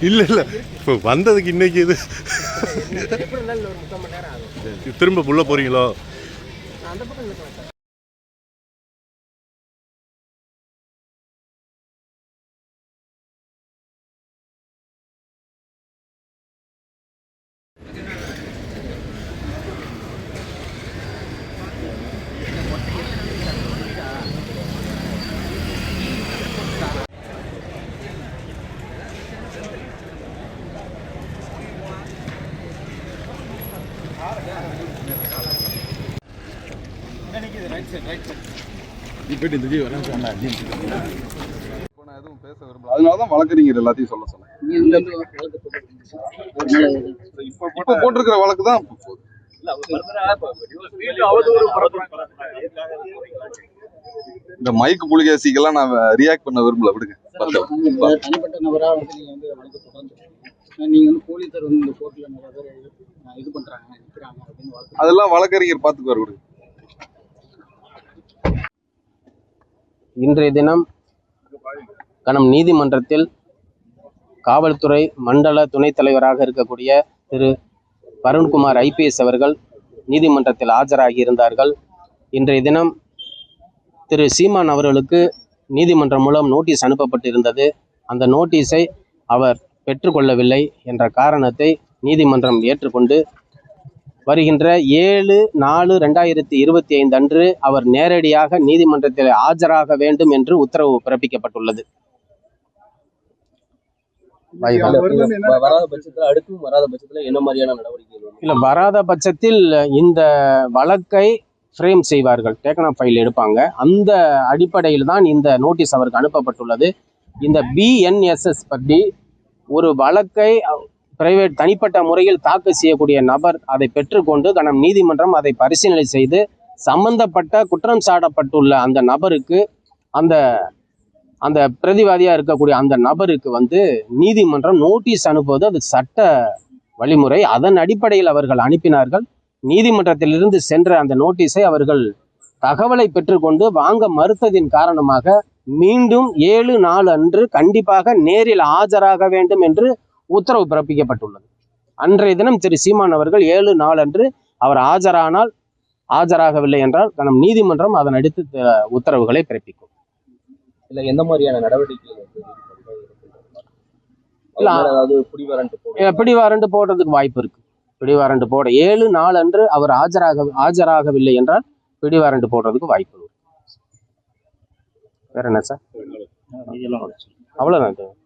இல்ல இல்ல. இப்போ வந்ததுக்கு இன்னைக்கு இது. திரும்ப உள்ள போறீங்களோ? தான் வழக்கறிஞர் எல்லாத்தையும் சொல்ல சொன்னேன். இப்போ போட்டிருக்கிற வழக்கு தான் இந்த மைக் புலிகேசிக்கெல்லாம் நான் ரியாக்ட் பண்ண விரும்பல விடுங்க பரவாயில்ல. இந்த தனிப்பட்ட நபரா வந்து நீங்க வந்து வழக்கு தொடர்ந்து நீங்க வந்து போலீசார் வந்து இந்த கோர்ட்ல நிறைய பேர் இது பண்றாங்க நிக்கிறாங்க அப்படின்னு அதெல்லாம் வழக்கறிஞர் பார்த்துக்குவார் விடுங்க இன்றைய தினம் கனம் நீதிமன்றத்தில் காவல்துறை மண்டல துணைத் தலைவராக இருக்கக்கூடிய திரு வருண்குமார் ஐபிஎஸ் அவர்கள் நீதிமன்றத்தில் ஆஜராகி இருந்தார்கள். இன்றைய தினம் திரு சீமான் அவர்களுக்கு நீதிமன்றம் மூலம் நோட்டீஸ் அனுப்பப்பட்டிருந்தது. அந்த நோட்டீஸை அவர் பெற்றுக்கொள்ளவில்லை என்ற காரணத்தை நீதிமன்றம் ஏற்றுக்கொண்டு வருகின்ற ஏழு நாலு ரெண்டாயிரத்தி இருபத்தி ஐந்து அன்று அவர் நேரடியாக நீதிமன்றத்தில் ஆஜராக வேண்டும் என்று உத்தரவு பிறப்பிக்கப்பட்டுள்ளது. வராத பட்சத்துல அடுத்தும் வராத பட்சத்துல என்ன மாதிரியான நடவடிக்கைகள் இல்லை வராத பட்சத்தில் இந்த வழக்கை ஃப்ரேம் செய்வார்கள். டேக்கன் ஆஃப் ஃபைல் எடுப்பாங்க. அந்த அடிப்படையில் தான் இந்த நோட்டீஸ் அவருக்கு அனுப்பப்பட்டுள்ளது. இந்த பிஎன்எஸ்எஸ் பற்றி ஒரு வழக்கை பிரைவேட் தனிப்பட்ட முறையில் தாக்கல் செய்யக்கூடிய நபர் அதை பெற்றுக்கொண்டு கனம் நீதிமன்றம் அதை பரிசீலனை செய்து சம்பந்தப்பட்ட குற்றம் சாட்டப்பட்டுள்ள அந்த நபருக்கு அந்த அந்த பிரதிவாதியாக இருக்கக்கூடிய அந்த நபருக்கு வந்து நீதிமன்றம் நோட்டீஸ் அனுப்புவது அது சட்ட வழிமுறை. அதன் அடிப்படையில் அவர்கள் அனுப்பினார்கள். நீதிமன்றத்திலிருந்து சென்ற அந்த நோட்டீஸை அவர்கள் தகவலை பெற்றுக்கொண்டு வாங்க மறுத்ததின் காரணமாக மீண்டும் ஏழு நாள் அன்று கண்டிப்பாக நேரில் ஆஜராக வேண்டும் என்று உத்தரவு பிறப்பிக்கப்பட்டுள்ளது. அன்றைய தினம் திரு சீமான் அவர்கள் ஏழு நாள் அன்று அவர் ஆஜரானால் ஆஜராகவில்லை என்றால் நம் நீதிமன்றம் அதன் அடுத்து உத்தரவுகளை பிறப்பிக்கும். இல்ல எந்த மாதிரியான அஹ் பிடிவாரண்டு போடுறதுக்கு வாய்ப்பு இருக்கு. பிடிவாரண்டு போட ஏழு நாள் அன்று அவர் ஆஜராக ஆஜராகவில்லை என்றால் பிடிவாரண்டு போடுறதுக்கு வாய்ப்பு வேற என்ன சார் அவ்வளவுதான்.